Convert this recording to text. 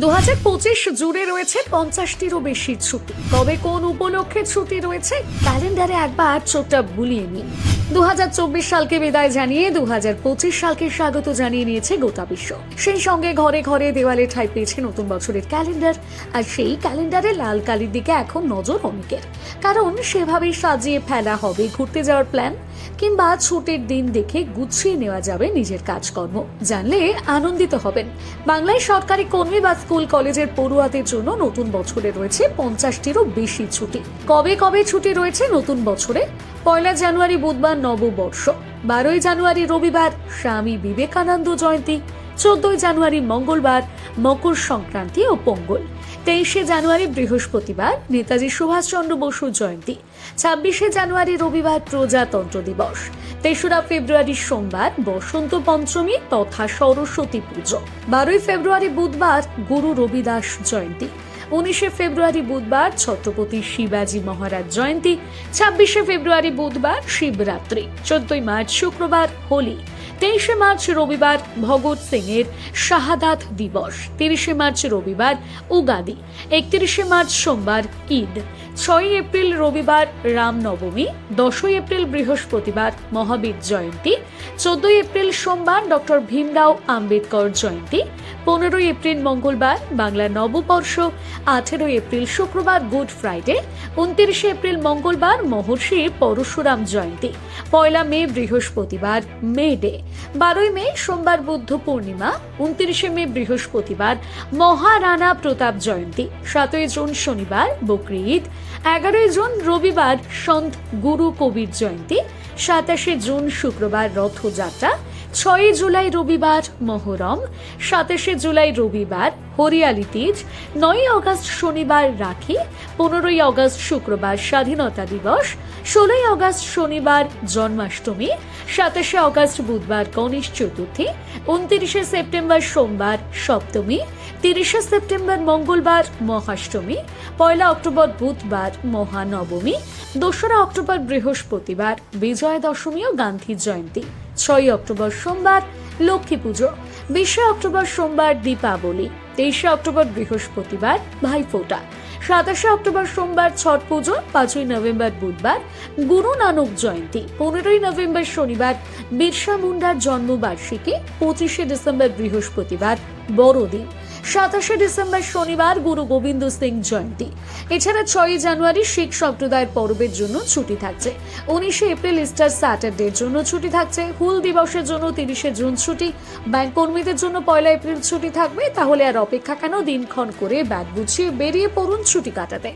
দু হাজার পঁচিশ জুড়ে রয়েছে পঞ্চাশটিরও বেশি ছুটি। তবে কোন উপলক্ষে ছুটি রয়েছে, ক্যালেন্ডারে একবার চোখটা ভুলিয়ে নিন। দু হাজার চব্বিশ সালকে বিদায় জানিয়ে দু হাজার পঁচিশ সালকে স্বাগত জানিয়ে নিয়েছে গোটা বিশ্ব। সেই সঙ্গে ঘরে ঘরে দেওয়ালে ঠাই পেয়েছে নতুন বছরের ক্যালেন্ডার। আর সেই ক্যালেন্ডারে লাল কালির দিকে এখন নজর অনেকের। কারণ সেভাবেই সাজিয়ে ফেলা হবে ঘুরতে যাওয়ার প্ল্যান কিংবা ছুটির দিন দেখে গুছিয়ে নেওয়া যাবে নিজের কাজকর্ম। জানলে আনন্দিত হবেন। বাংলায় সরকারি কর্মী বা স্কুল কলেজের পড়ুয়াদের জন্য নতুন বছরে রয়েছে পঞ্চাশটিরও বেশি ছুটি। কবে কবে ছুটি রয়েছে নতুন বছরে? পয়লা জানুয়ারি বুধবার নববর্ষ। বারোই জানুয়ারি রবিবার স্বামী বিবেকানন্দ জয়ন্তী, চোদ্দই জানুয়ারি মঙ্গলবার মকর সংক্রান্তি ও পঙ্গল, তেইশে জানুয়ারি বৃহস্পতিবার নেতাজি সুভাষচন্দ্র বসু জয়ন্তী, ছাব্বিশে জানুয়ারি রবিবার প্রজাতন্ত্র দিবস, তেসরা ফেব্রুয়ারি সোমবার বসন্ত পঞ্চমী তথা সরস্বতী পুজো, বারোই ফেব্রুয়ারি বুধবার গুরু রবিদাস জয়ন্তী উনিশে ফেব্রুয়ারি বুধবার ছত্রপতি শিবাজী মহারাজ জয়ন্তী, ছাব্বিশে ফেব্রুয়ারি বুধবার শিবরাত্রি, চোদ্দই মার্চ শুক্রবার হোলি, তেইশে মার্চ রবিবার ভগৎ সিং এর শাহাদাত দিবস, তিরিশে মার্চ রবিবার উগাদি, একত্রিশে মার্চ সোমবার ঈদ, ছয়ই এপ্রিল রবিবার রামনবমী, দশই এপ্রিল বৃহস্পতিবার মহাবীর জয়ন্তী, চোদ্দই এপ্রিল সোমবার ডক্টর ভীমরাও আম্বেদকর জয়ন্তী পনেরোই এপ্রিল মঙ্গলবার বাংলা নববর্ষ, আঠেরোই এপ্রিল শুক্রবার, গুড ফ্রাইডে, উনত্রিশে এপ্রিল মঙ্গলবার, মহর্ষি পরশুরাম জয়ন্তী, পয়লা মে, বৃহস্পতিবার, মে ডে, বারোই মে, সোমবার, বুদ্ধ পূর্ণিমা, উনত্রিশে মে, বৃহস্পতিবার, মহারানা প্রতাপ জয়ন্তী, সাতই জুন শনিবার, বকরি ঈদ, এগারোই জুন রবিবার, সন্ত গুরু কবির জয়ন্তী, সাতাশে জুন শুক্রবার, রথযাত্রা ছয়ই জুলাই রবিবার মহরম, সাতাশে জুলাই রবিবার হরিয়ালি তীজ, নয়ই অগস্ট শনিবার রাখি, পনেরোই অগস্ট শুক্রবার স্বাধীনতা দিবস, ষোলোই অগস্ট শনিবার জন্মাষ্টমী, সাতাশে অগস্ট বুধবার গণেশ চতুর্থী, উনত্রিশে সেপ্টেম্বর সোমবার সপ্তমী, তিরিশে সেপ্টেম্বর মঙ্গলবার মহাষ্টমী, পয়লা অক্টোবর বুধবার মহানবমী, দোসরা অক্টোবর বৃহস্পতিবার বিজয়া দশমী ও গান্ধী জয়ন্তী। ছয়ই অক্টোবর সোমবার লক্ষ্মী পুজো, বিশে অক্টোবর সোমবার দীপাবলি, তেইশে অক্টোবর বৃহস্পতিবার ভাইফোঁটা, সাতাশে অক্টোবর সোমবার ছট পুজো, পাঁচই নভেম্বর বুধবার গুরু নানক জয়ন্তী, পনেরোই নভেম্বর শনিবার বিরসা মুন্ডার জন্মবার্ষিকী, পঁচিশে ডিসেম্বর বৃহস্পতিবার বড়দিন। সাতাশে ডিসেম্বর শনিবার গুরু গোবিন্দ সিং জয়ন্তী। এছাড়া ছয়ই জানুয়ারি শিখ সম্প্রদায়ের পর্বের জন্য ছুটি থাকছে। উনিশে এপ্রিল ইস্টার স্যাটারডের জন্য ছুটি থাকছে। হুল দিবসের জন্য তিরিশে জুন ছুটি। ব্যাংক কর্মীদের জন্য পয়লা এপ্রিল ছুটি থাকবে। তাহলে আর অপেক্ষা কেন দিনক্ষণ করে ব্যাগ গুছিয়ে বেরিয়ে পড়ুন ছুটি কাটাতে।